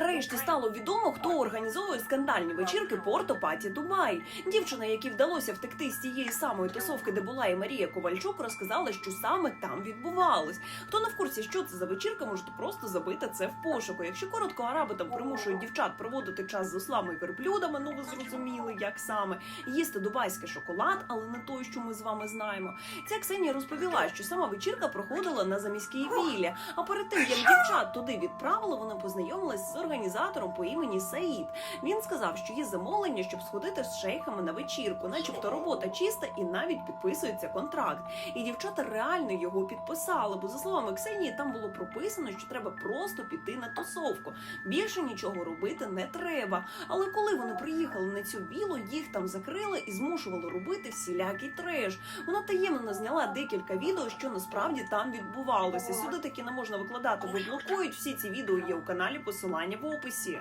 Нарешті стало відомо, хто організовує скандальні вечірки Порто Паті Дубай. Дівчина, якій вдалося втекти з тієї самої тусовки, де була і Марія Ковальчук, розказала, що саме там відбувалось. Хто не в курсі, що це за вечірка, можете просто забити це в пошуку. Якщо коротко, араби там примушують дівчат проводити час з ослами і верблюдами, ну ви зрозуміли, як саме їсти дубайський шоколад, але не той, що ми з вами знаємо. Ця Ксенія розповіла, що сама вечірка проходила на заміській віллі. А перед тим як дівчат туди відправили, вона познайомилась з організатором по імені Саїд. Він сказав, що є замовлення, щоб сходити з шейхами на вечірку, начебто робота чиста і навіть підписується контракт. І дівчата реально його підписали. Бо за словами Ксенії, там було прописано, що треба просто піти на тусовку. Більше нічого робити не треба. Але коли вони приїхали на цю вілу, їх там закрили і змушували робити всілякий треш. Вона таємно зняла декілька відео, що насправді там відбувалося. Сюди таки не можна викладати, бо блокують всі ці відео. Є у каналі посилання в описі.